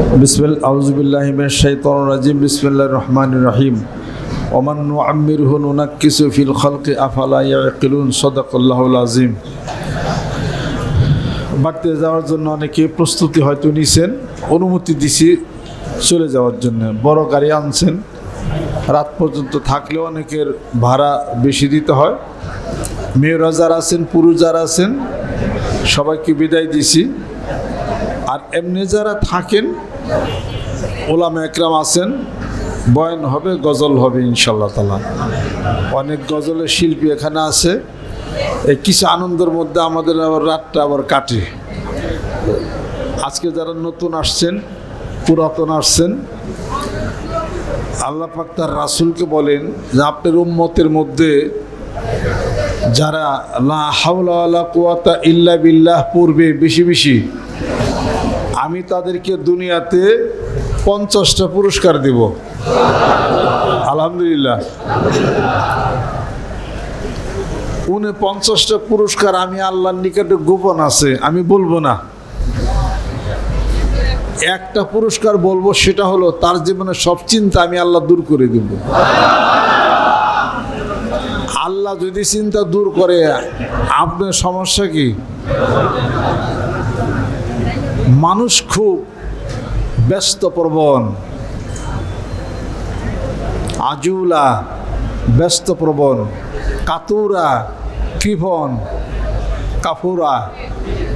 বিসমিল আউজুবিল্লাহ শাইতান রাজিম বিসমিল্লাহ রহমান রহিম। ওমান আমির হুন উনাক্কিসু ফিল খলকে, আফালা ইয়াকিলুন? সদাকল্লাহুল আজিম বাড়তে যাওয়ার জন্য অনেকে প্রস্তুতি হয়তো নিছেন, অনুমতি দিছি চলে যাওয়ার জন্য। বড় গাড়ি আনছেন, রাত পর্যন্ত থাকলেও অনেকের ভাড়া বেশি দিতে হয়। মেয়েরা যারা আছেন, পুরুষ যারা আছেন, সবাইকে বিদায় দিছি। আর এমনি যারা থাকেন ওলামা একরাম আছেন, বয়ান হবে, গজল হবে ইনশাল্লাহ তালা অনেক গজলের শিল্পী এখানে আছে। এই কিছু আনন্দের মধ্যে আমাদের আবার রাতটা আবার কাটে। আজকে যারা নতুন আসছেন, পুরাতন আসছেন, আল্লাহ পাক তার রাসুলকে বলেন যে, আপনার উম্মতের মধ্যে যারা লা হাওলা কুয়াতা ইল্লা বিল্লাহ পূর্বে বেশি বেশি আমি তাদেরকে দুনিয়াতে পঞ্চাশটা পুরস্কার দিব। আলহামদুলিল্লাহ। উনি পঞ্চাশটা পুরস্কার আমি আল্লাহর নিকটে গোপন আছে, আমি বলব না। একটা পুরস্কার বলব সেটা হলো তার জীবনে সব চিন্তা আমি আল্লাহ দূর করে দেব। আল্লাহ যদি চিন্তা দূর করে, আপনার সমস্যা কি? মানুষ খুব ব্যস্ত প্রবণ, আজুলা ব্যস্ত প্রবণ, কাতুরা কৃপণ কাফুরা,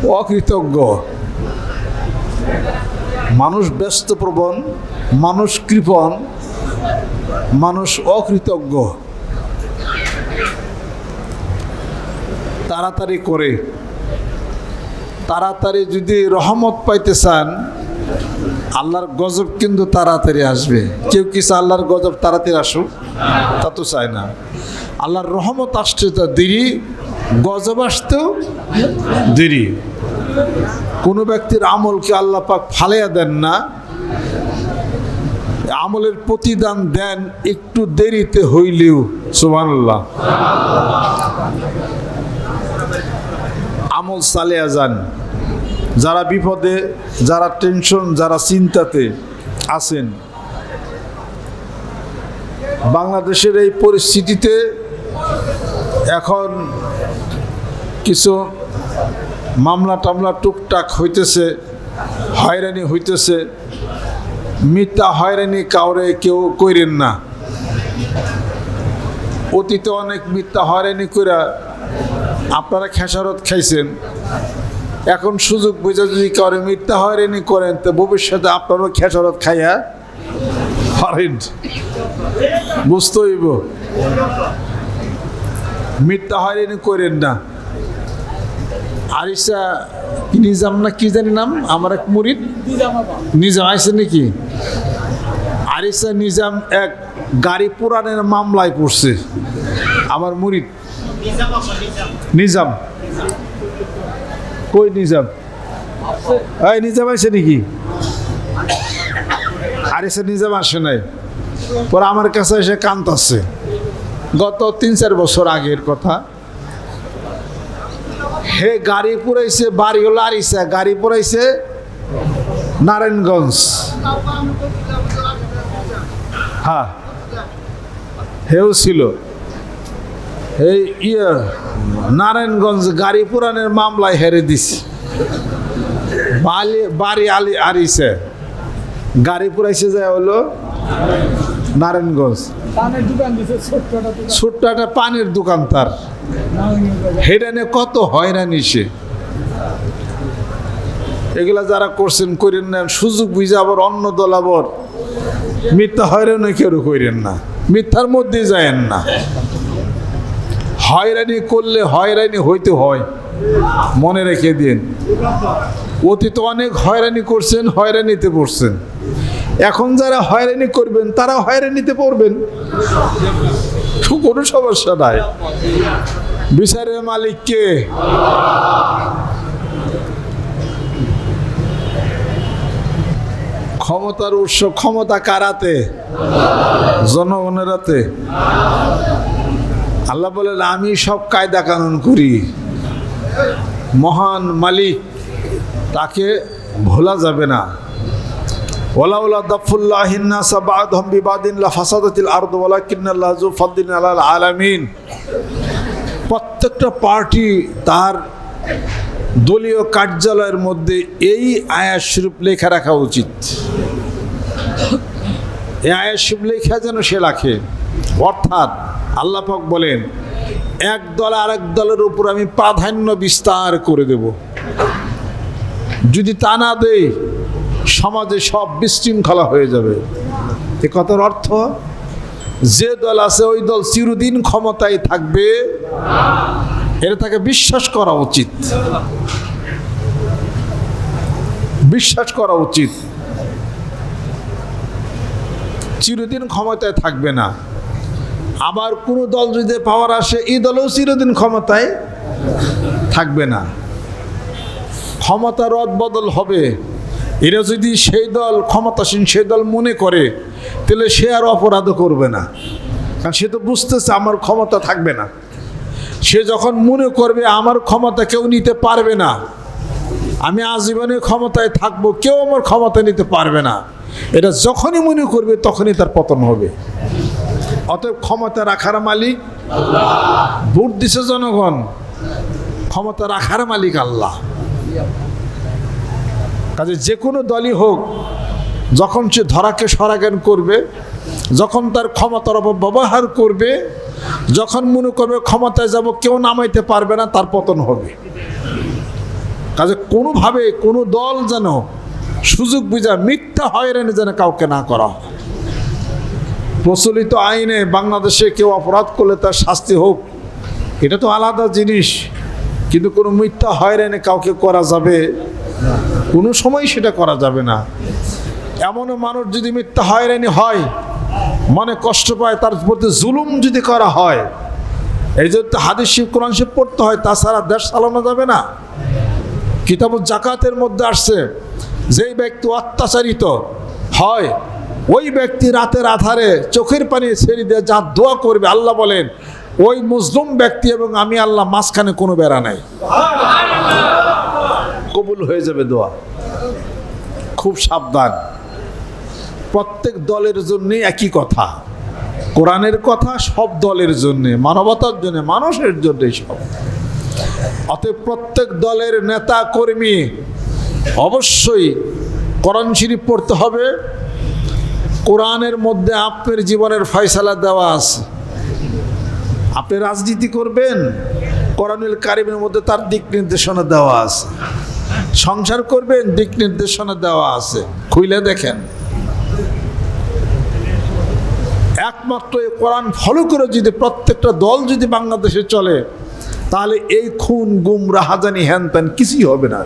অকৃতজ্ঞ। মানুষ ব্যস্ত প্রবণ, মানুষ কৃপণ, মানুষ অকৃতজ্ঞ। তাড়াতাড়ি করে তাড়াতাড়ি যদি রহমত পাইতে চান, আল্লাহর গজব কিন্তু তাড়াতাড়ি আসবে। কেউ কিছু আল্লাহর গজব তাড়াতাড়ি আসুক? তা তো চায় না। আল্লাহর রহমত আসতে তো দেরি, গজব আসতেও দেরি। কোনো ব্যক্তির আমলকে আল্লাহ পাক ফালাইয়া দেন না। আমলের প্রতিদান দেন একটু দেরিতে হইলেও, সুবহানাল্লাহ। আমল চালিয়ে যান। যারা বিপদে, যারা টেনশন যারা চিন্তাতে আছেন, বাংলাদেশের এই পরিস্থিতিতে এখন কিছু মামলা টামলা টুকটাক হইতেছে, হয়রানি হইতেছে। মিথ্যা হয়রানি কাউরে কেউ কইরেন না। অতীতে অনেক মিথ্যা হয়রানি কইরা আপনারা খেসারত খাইছেন। এখন সুযোগ বুঝে যদি কাউরে মিথ্যা হয়রানি করেন, তো ভবিষ্যতে আপনারও খেসারত খাইয়া হরেন বুঝতে হইব। মিথ্যা হয়রানি করেন না। আরিসা নিজাম না কি জানি নাম? আমার এক মুরিদ। নিজাম আইসে নাকি? আরিসা নিজাম এক গাড়ি পুরানের মামলায় পড়ছে। আমার মুরিদ। নিজাম কই নিজাম? এই, নিজাম আসে নাকি? আরিসা নিজাম আসে নাই। পরে আমার কাছে এসে কান্তাছে গত তিন, চার বছর আগের কথা। হে গাড়ি পুরাইছে বাড়ি হলো আরিসা গাড়ি পুরাইছে নারায়ণগঞ্জ। হ্যাঁ। হেও ছিল। এই ইয়ে নারায়ণগঞ্জ গাড়ি পুরানের মামলায় হেরে দিছি। বাড়ি আলি আরিসে গাড়ি পুরাইছে যায় হলো নারায়ণগঞ্জ। ছোট্ট একটা পানের দোকান তার। নিয়ে কত হয়রানি সে। এগুলা যারা করছেন করেন না, সুযোগ বুঝে আবার অন্য দল মিথ্যা হয়রানি কেউ করেন না। মিথ্যার মধ্যে যায়েন না। হয়রানি করলে হয়রানি হইতে হয়। মনে রেখে দিন। অতীত অনেক হয়রানি করছেন, হয়রানিতে পড়ছেন। এখন যারা হয়রানি করবেন, তারা হয়রানিতে পড়বেন। কোনো সমস্যা নাই। বিচারের মালিক কে? ক্ষমতার উৎস ক্ষমতা কারাতে জনগণের হাতে। আল্লাহ বলেন আমি সব কায়দা কানুন করি। মহান মালিক, তাকে ভোলা যাবে না। প্রত্যেকটা পার্টি তার দলীয় কার্যালয়ের মধ্যে এই আয়াত শরীফ লেখা রাখা উচিত। এই আয়াত শরীফ লেখা যেন সে রাখে। অর্থাৎ আল্লাহ পাক বলেন, এক দল আরেক দলের উপর আমি প্রাধান্য বিস্তার করে দেব। যদি তা না দেই, সমাজে সব বিশৃঙ্খলা হয়ে যাবে। এ কথার অর্থ, যে দল আছে, ওই দল চিরদিন ক্ষমতায় থাকবে। এটা তাকে বিশ্বাস করা উচিত। বিশ্বাস করা উচিত। চিরদিন ক্ষমতায় থাকবে না। আবার কোনো দল যদি পাওয়ার আসে, এই দলেও চিরদিন ক্ষমতায় থাকবে না। ক্ষমতা রদ বদল হবে। এরা যদি সেই দল ক্ষমতাসীন, সেই দল মনে করে, তাহলে সে আর অপরাধ করবে না। কারণ সে তো বুঝতেছে আমার ক্ষমতা থাকবে না। সে যখন মনে করবে, আমার ক্ষমতা কেউ নিতে পারবে না, আমি আজীবনে ক্ষমতায় থাকব, কেউ আমার ক্ষমতা নিতে পারবে না। এটা যখনই মনে করবে, তখনই তার পতন হবে। অতএব ক্ষমতা রাখার মালিক ভোট দিছে জনগণ, ক্ষমতা রাখার মালিক আল্লাহ। কাজে যে কোনো দলই হোক, যখন সে ধরাকে সরাজ্ঞান করবে, যখন তার ক্ষমতার অপব্যবহার করবে, যখন মনে করবে ক্ষমতায় যাব, কেউ নামাইতে পারবে না, তার পতন হবে। কাজে কোনোভাবে কোনো দল যেন সুযোগ বুঝা মিথ্যা হয়রানি যেন কাউকে না করা হয়। প্রচলিত আইনে বাংলাদেশে কেউ অপরাধ করলে তার শাস্তি হোক, এটা তো আলাদা জিনিস। কিন্তু কোনো মিথ্যা হয়রানি কাউকে করা যাবে, কোনো সময় সেটা করা যাবে না। এমনও মানুষ যদি মিথ্যা হয়রানি হয়, মনে কষ্ট পায়, তার প্রতি জুলুম যদি করা হয়, এই জন্য তো হাদিস শিব কোরআন শিব পড়তে হয়, তাছাড়া দেশ চালানো যাবে না। কিতাব জাকাতের মধ্যে আসছে, যেই ব্যক্তি অত্যাচারিত হয় ওই ব্যক্তি রাতের আধারে চোখের পানি ছেড়ে দিয়ে যা দোয়া করবে, আল্লাহ বলেন, ওই মুসলিম ব্যক্তি এবং আমি আল্লাহ মাঝখানে কোনো বেড়া নাই। কবুল হয়ে যাবে দোয়া। খুব সাবধান। প্রত্যেক দলের জন্যই একই কথা। কোরআনের কথা সব দলের জন্যে, মানবতার জন্য, মানুষের জন্যই সব। অতএব প্রত্যেক দলের নেতা কর্মী অবশ্যই কোরআন শরীফ পড়তে হবে। কোরআনের মধ্যে আপনার জীবনের ফয়সালা দেওয়া আছে। আপনি রাজনীতি করবেন, কোরআনুল কারিমের মধ্যে তার দিক নির্দেশনা দেওয়া আছে। সংসার করবেন, দিক নির্দেশনা দেওয়া আছে। খুইলে দেখেন। একমাত্র এই কোরআন ফলো করে যদি প্রত্যেকটা দল যদি বাংলাদেশে চলে, তাহলে এই খুন গুম রাহাজানি হ্যান ত্যান কিছুই হবে না।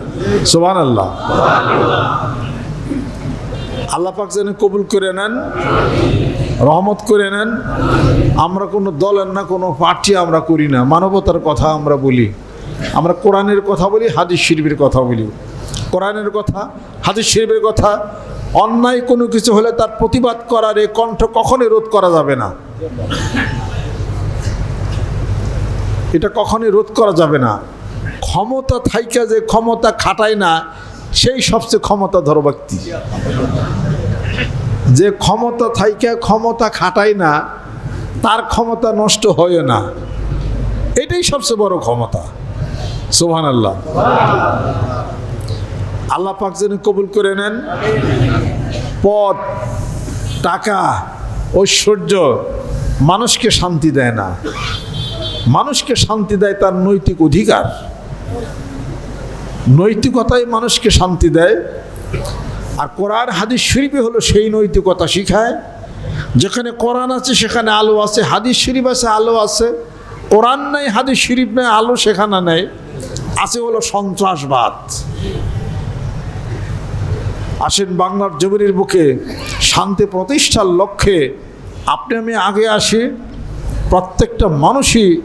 সোবান আল্লাহ আল্লাহ পাক যেন কবুল করে নেন, রহমত করে নেন। আমরা কোনো দলের না, কোনো পার্টি আমরা করি না। মানবতার কথা আমরা বলি। আমরা কোরআনের কথা বলি, হাদিস শরীফের কথা বলি। কোরআনের কথা, হাদিস শরীফের কথা, অন্যায় কোনো কিছু হলে তার প্রতিবাদ করার এ কণ্ঠ কখনই রোধ করা যাবে না। এটা কখনই রোধ করা যাবে না। ক্ষমতা থাইকা যে ক্ষমতা খাটায় না সেই সবচেয়ে ক্ষমতা ধর ব্যক্তি। যে ক্ষমতা থাইকা ক্ষমতা খাটায় না, তার ক্ষমতা নষ্ট হয় না। এটাই সবচেয়ে বড় ক্ষমতা। সোহান আল্লাহ আল্লাহ পাক যেন কবুল করে নেন। পদ টাকা, ঐশ্বর্য মানুষকে শান্তি দেয় না। মানুষকে শান্তি দেয় তার নৈতিক অধিকার। নৈতিকতাই মানুষকে শান্তি দেয়। আর কোরআন হাদিস শরীফে হলো সেই নৈতিকতা শিখায়। যেখানে কোরআন আছে, সেখানে আলো আছে, হাদিস শরীফ আছে, আলো আছে। কোরআন নাই, হাদিস শরীফ নেই, আলো সেখানে নেই। আছে হলো সন্ত্রাসবাদ। আসেন বাংলার জমিনের বুকে, শান্তি প্রতিষ্ঠার লক্ষ্যে আপনি আমি আগে আসি। প্রত্যেকটা মানুষই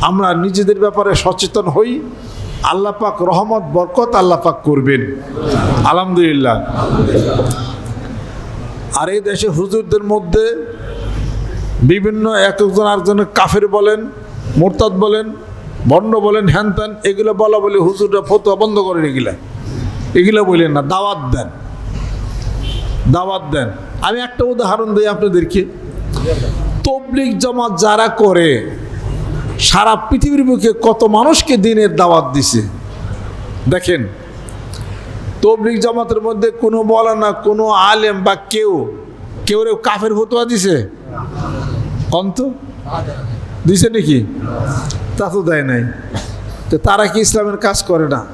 আমরা নিজেদের ব্যাপারে সচেতন হই। আল্লাহ পাক রহমত, বরকত আল্লাহ পাক করবেন। আলহামদুলিল্লাহ। আর এই দেশে হুজুরদের মধ্যে বিভিন্ন এক একজন আরেকজনের কাফের বলেন, মোরতাদ বলেন বন্ড বলেন, হ্যান ত্যান, এগুলো বলা বলে হুজুররা ফতোয়া বন্ধ করেন এগুলা। এগুলো বললেন না, দাওয়াত দেন। দাওয়াত দেন। আমি একটা উদাহরণ দিই আপনাদেরকে। তবলিক জমা যারা করে সারা পৃথিবীর বুকে কত মানুষকে দিনের দাওয়াত দিছে। দেখেন তবলিক জামাতের মধ্যে কোনো বলা না, কোনো আলেম বা কেউ কেউ রে কাফের ফতোয়া দিছে? অন্ত? দিছে নাকি? তা তো দেয় নাই। তো তারা কি ইসলামের কাজ করে না?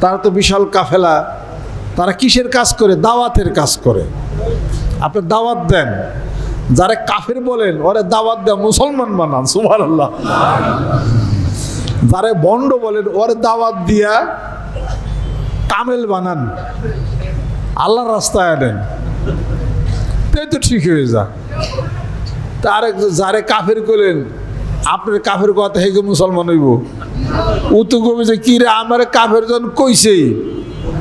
তারা তো বিশাল কাফেলা। তারা কিসের কাজ করে? দাওয়াতের কাজ করে। আপনি দাওয়াত দেন। যারা কাফের বলেন, ওরে দাওয়াত দেন মুসলমান বানান সুভার আল্লাহ যারা বন্ড বলেন, ওরে দাওয়াত দিয়া কামেল বানান। আল্লাহর রাস্তায় আনেন। তাই তো ঠিক হয়ে যা। তার যারে কাফের করলেন, আপনার কাফের কথা হেগে মুসলমান হইব। ও তো কবে যে কি রে আমার কাফের জন কইছেই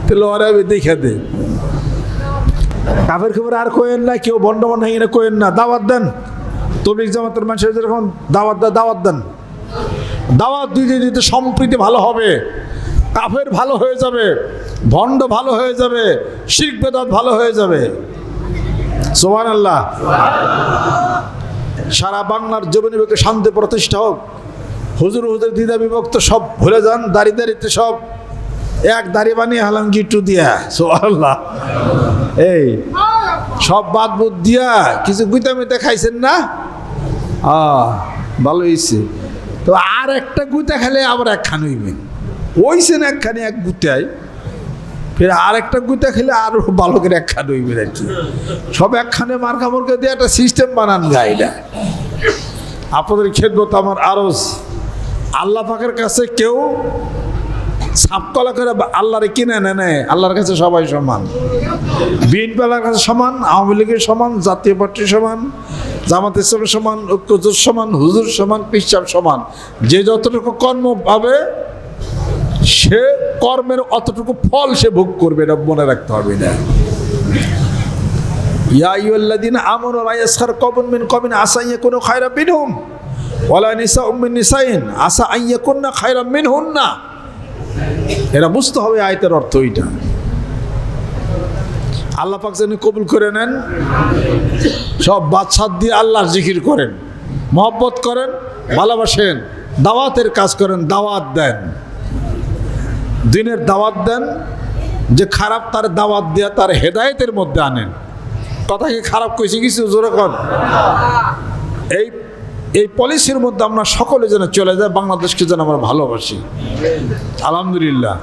তাহলে ওরা দেখে দে। কাফের খবর আর কোয়েন না, কেউ বন্ড বন্ড ভেঙে কোয়েন না। দাওয়াত দেন। তবলিক জামাতের মানুষের যেরকম দাওয়াত দেয়, দাওয়াত দেন। দাওয়াত দিতে দিতে সম্প্রীতি ভালো হবে। কাফের ভালো হয়ে যাবে, ভণ্ড ভালো হয়ে যাবে শিখ বেদাত ভালো হয়ে যাবে। সোহান আল্লাহ সারা বাংলার জমিনিবেকে শান্তি প্রতিষ্ঠা হোক, হুজুর হুজুর, দিদা, বিভক্ত সব ভুলে যান, দাড়ি দাড়িতে সব এক দাড়ি বানিয়ে হালাম গিট্টু দিয়া। সোহান আল্লাহ এই, সব বাদ বুদ দিয়া কিছু গুইতা মিতা খাইছেন না? ভালো হয়েছে তো আর একটা গুইতা খেলে আবার একখান হইবেন। ওইছেন একখানে এক গুতায় ফের আর একটা গুতা খেলে আরও ভালো করে একখান হইবেন আর কি। সব একখানে মার্কা মুরকা দিয়ে একটা সিস্টেম বানান গাইডা আপনাদের খেদমত আমার আরজ। আল্লাহ পাকের কাছে কেউ সাপকলা করে আল্লাহরে কিনে নেয়, আল্লাহর কাছে সবাই সমান। বিএনপি আল্লাহর কাছে সমান, আওয়ামী লীগের সমান, জাতীয় পার্টির সমান, জামাত ইসলামের সমান, ঐক্যজোট সমান, হুজুর সমান পিসাব সমান। যে যতটুকু কর্ম পাবে, সে কর্মের অতটুকু ফল সে ভোগ করবে, এটা মনে রাখতে হবে না। ইয়া মিন আসা আন ইয়াকুনু খায়রাম মিনহুম, ওয়ালা নিসাউম মিন খায়রাম মিনহুন্না। এরা বুঝতে হবে আয়তের অর্থ এইটা। আল্লাহ পাক যেন কবুল করে নেন, সব বাদশাদ দিয়ে আল্লাহর জিকির করেন, মহব্বত করেন, ভালোবাসেন, দাওয়াতের কাজ করেন, দাওয়াত দেন। দিনের দাওয়াত দেন, যে খারাপ তার দাওয়াত দেয়া তার হেদায়েতের মধ্যে আনেন। কথা কি খারাপ কইছে কিছু? জোরকম এই এই পলিসির মধ্যে আমরা সকলে যেন চলে যায় বাংলাদেশকে যেন আমরা ভালোবাসি। আলহামদুলিল্লাহ।